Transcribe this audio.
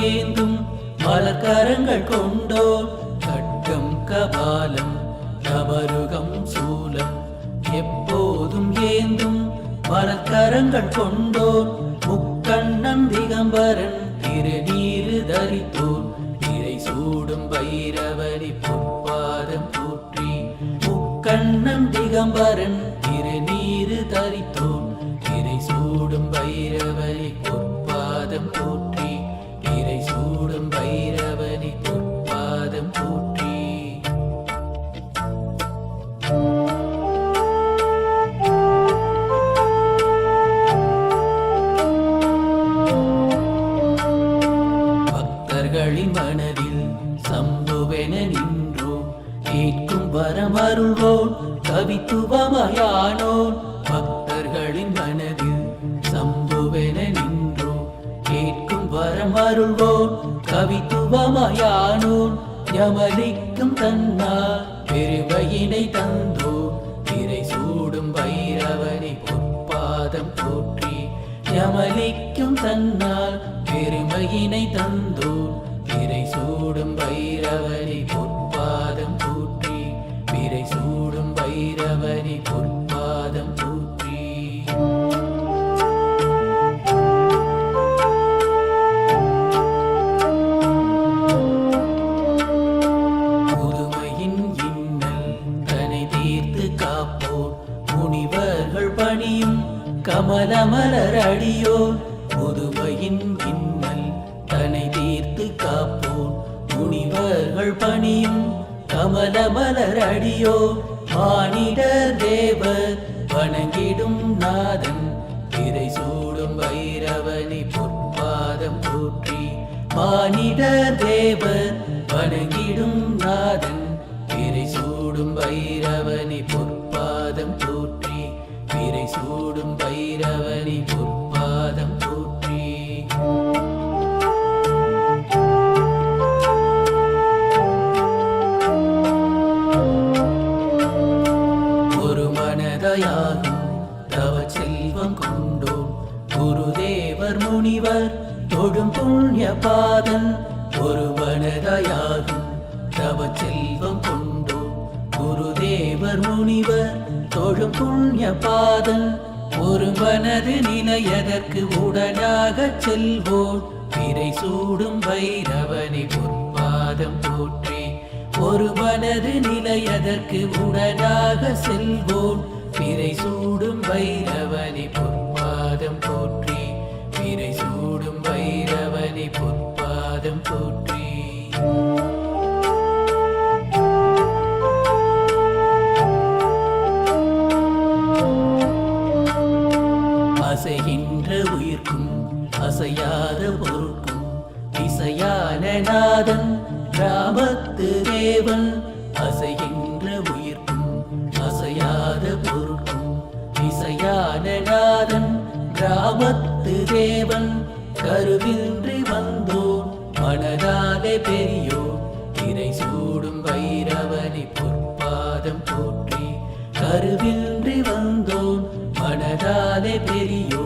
ஏந்தும் மலக்கரங்கள் கொண்டோர். கட்டம் கபாலம் கபருகம் சூலம். எப்போதும் ஏந்தும் மலக்கரங்கள் கொண்டோர். முக்கண்ணம் திகம்பரன் திருநீரு தரித்தோர். திரை சூடும் பைரவரி பொற்பாதம் போற்றி முக்கண்ணம் திகம்பரன் பாதம் போற்றி இறை சூடும் பைரவரி பொற்பாதம் போற்றி பக்தர்களின் மனதில் சம்புவென நின்றோ கேட்கும் வரமருள்வோன் கவித்துவமயானோன் அருள்வோன் கவித்துவமயானோன் யமலிக்கும் தன்னா பெருமையினை தந்தோ திரை சூடும் வைரவனை பொற்பாதம் போற்றி யமலிக்கும் தன்னால் பெருமையினை தந்தோர் திரை சூடும் வைரவனை பொற்பாதம் தீர்த்து காப்போர். முனிவர்கள் பணியும் கமலமலர் அடியோர். புதுமையின் இன்னல் தனை தீர்த்து காப்போர். முனிவர்கள் பணியும் கமலமலர் அடியோர். மானிடர் தேவர் வணங்கிடும் நாதன். திரை சூடும் வைரவனி பொற்பாதம் போற்றி. மானிடர் தேவர் வணங்கிடும் சூடும் பைரவனி பொற்பாதம் போற்றி பிறை சூடும் பைரவனி பொற்பாதம் போற்றி ஒரு மனதையாகும் தவ செல்வம் கொண்டோம். குருதேவர் முனிவர் தொடும் புண்ணிய பாதன் ஒரு மனதையாகும் தவ செல்வம் கொண்டோம் குருதேவர் முனிவர் தொழும் புண்ணிய பாதல். ஒரு மனது நிலையதற்கு உடனாக செல்வோம் பிறை சூடும் பைரவனி பொற்பாதம் போற்றி. ஒரு மனது நிலையதற்கு உடனாக செல்வோம் பிறை சூடும் பைரவனி பொற் அசையாத பொருட்கும் இசையான நாதன் கிராமத்து தேவன். அசைகின்ற உயிர்க்கும் அசையாத பொருட்கும் இசையான நாதன் கிராமத்து தேவன். கருவின்றி வந்தோம் மனதாலே பெரியோ திரை சூடும் வைரவனி பொற்பாதம் போற்றி. கருவின்றி வந்தோம் மனதாலே பெரியோ